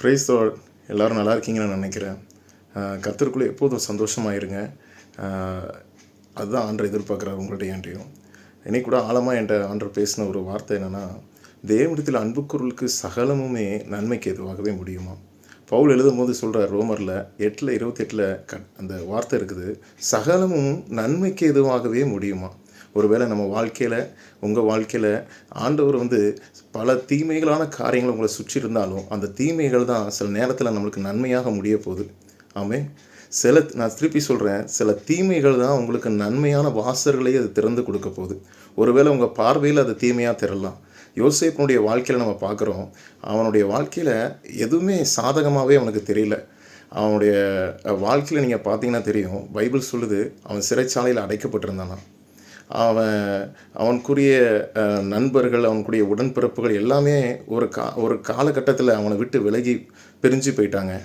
Price எல்லோரும் நல்லா இருக்கீங்கன்னு நான் நினைக்கிறேன். கத்தருக்குள்ளே எப்போதும் சந்தோஷமாக இருங்க அதுதான் ஆண்டரை எதிர்பார்க்குறாரு உங்கள்கிட்ட என்கிட்டையும் இன்னைக்கு கூட ஆழமாக என்கிட்ட ஆண்டர் பேசின ஒரு வார்த்தை என்னென்னா தேவனிடத்தில் அன்புக்குருளுக்கு சகலமுமே நன்மைக்கு எதுவாகவே முடியுமா? பவுல் எழுதும் போது சொல்கிறார் ரோமரில் எட்டில் இருபத்தெட்டில் க அந்த வார்த்தை இருக்குது சகலமும் நன்மைக்கு எதுவாகவே முடியுமா? ஒருவேளை நம்ம வாழ்க்கையில் உங்கள் வாழ்க்கையில் ஆண்டவர் வந்து பல தீமைகளான காரியங்கள் உங்களை சுற்றி இருந்தாலும் அந்த தீமைகள் தான் சில நேரத்தில் நம்மளுக்கு நன்மையாக முடிய போகுது. ஆமே சில நான் திருப்பி சொல்கிறேன் சில தீமைகள் தான் உங்களுக்கு நன்மையான வாசல்களை அது திறந்து கொடுக்க போகுது. ஒருவேளை உங்கள் பார்வையில் அது தீமையாக திரளலாம். யோசேப்பினுடைய வாழ்க்கையில் நம்ம பார்க்குறோம் அவனுடைய வாழ்க்கையில் எதுவுமே சாதகமாகவே அவனுக்கு தெரியல. அவனுடைய வாழ்க்கையில் நீங்கள் பார்த்தீங்கன்னா தெரியும் பைபிள் சொல்லுது அவன் சிறைச்சாலையில் அடைக்கப்பட்டிருந்தானா. அவன் அவனுக்குரிய நண்பர்கள் அவனுக்குரிய உடன்பிறப்புகள் எல்லாமே ஒரு கா ஒரு காலகட்டத்தில் அவனை விட்டு விலகி பிரிஞ்சு போயிட்டாங்க.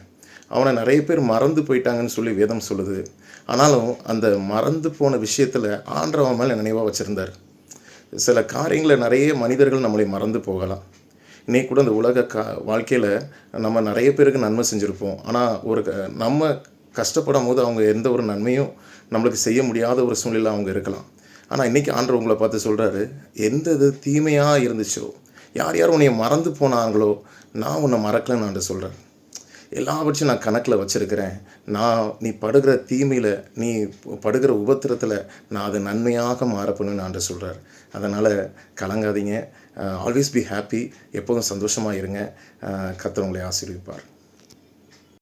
அவனை நிறைய பேர் மறந்து போயிட்டாங்கன்னு சொல்லி வேதம் சொல்லுது. ஆனாலும் அந்த மறந்து போன விஷயத்தில் ஆண்டவன் மேலே நினைவாக வச்சுருந்தார். சில காரியங்களை நிறைய மனிதர்கள் நம்மளை மறந்து போகலாம். இன்னைக்கு கூட இந்த உலக கா வாழ்க்கையில் நம்ம நிறைய பேருக்கு நன்மை செஞ்சுருப்போம். ஆனால் ஒரு க- நம்ம கஷ்டப்படும் போது அவங்க எந்த ஒரு நன்மையும் நம்மளுக்கு செய்ய முடியாத ஒரு சூழ்நிலை அவங்க இருக்கலாம். ஆனால் இன்றைக்கி ஆண்டவர் உங்களை பார்த்து சொல்கிறாரு எந்த இது தீமையாக இருந்துச்சோ யார் யார் உன்னை மறந்து போனாங்களோ நான் உன்னை மறக்கலைன்னு நான் சொல்கிறேன் எல்லாவற்றையும் நான் கணக்கில் வச்சுருக்கிறேன். நான் நீ படுகிற தீமையில் நீ படுகிற உபத்திரத்தில் நான் அதை நன்மையாக மாறப்பணும்னு நான் சொல்கிறார் அதனால் கலங்காதீங்க. ஆல்வேஸ் பி ஹாப்பி எப்போதும் சந்தோஷமாக இருங்க. கர்த்தர் உங்களை